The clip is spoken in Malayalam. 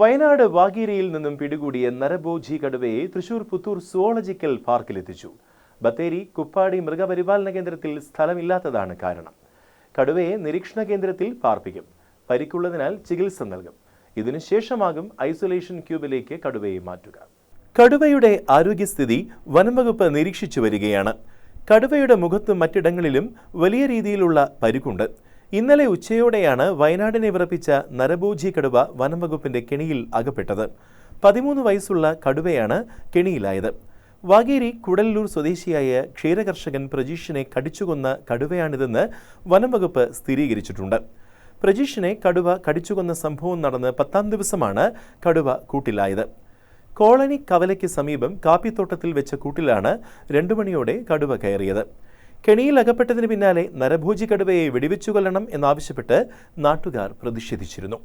വയനാട് വാഗീരയിൽ നിന്നും പിടികൂടിയ നരഭോജി കടുവയെ തൃശൂർ പുത്തൂർ സുവോളജിക്കൽ പാർക്കിലെത്തിച്ചു. ബത്തേരി കുപ്പാടി മൃഗപരിപാലന കേന്ദ്രത്തിൽ സ്ഥലമില്ലാത്തതാണ് കാരണം. കടുവയെ നിരീക്ഷണ കേന്ദ്രത്തിൽ പാർപ്പിക്കും. പരിക്കുള്ളതിനാൽ ചികിത്സ നൽകും. ഇതിനുശേഷമാകും ഐസൊലേഷൻ ക്യൂബിലേക്ക് കടുവയെ മാറ്റുക. കടുവയുടെ ആരോഗ്യസ്ഥിതി വനംവകുപ്പ് നിരീക്ഷിച്ചു വരികയാണ്. കടുവയുടെ മുഖത്തും മറ്റിടങ്ങളിലും വലിയ രീതിയിലുള്ള പരിക്കുണ്ട്. ഇന്നലെ ഉച്ചയോടെയാണ് വയനാടിനെ വിറപ്പിച്ച നരഭോജി കടുവ വനംവകുപ്പിന്റെ കെണിയിൽ അകപ്പെട്ടത്. പതിമൂന്ന് വയസ്സുള്ള കടുവയാണ് കെണിയിലായത്. വാഗേരി കുടല്ലൂർ സ്വദേശിയായ ക്ഷീരകർഷകൻ പ്രജീഷിനെ കടിച്ചുകൊന്ന കടുവയാണിതെന്ന് വനംവകുപ്പ് സ്ഥിരീകരിച്ചിട്ടുണ്ട്. പ്രജീഷിനെ കടുവ കടിച്ചുകൊന്ന സംഭവം നടന്ന് പത്താം ദിവസമാണ് കടുവ കൂട്ടിലായത്. കോളനി കവലയ്ക്ക് സമീപം കാപ്പിത്തോട്ടത്തിൽ വെച്ച കൂട്ടിലാണ് രണ്ടു മണിയോടെ കടുവ കയറിയത്. കെണിയിൽ അകപ്പെട്ടതിന് പിന്നാലെ നരഭോജി കടുവയെ വെടിവെച്ചു കൊല്ലണം എന്നാവശ്യപ്പെട്ട് നാട്ടുകാർ പ്രതിഷേധിച്ചിരുന്നു.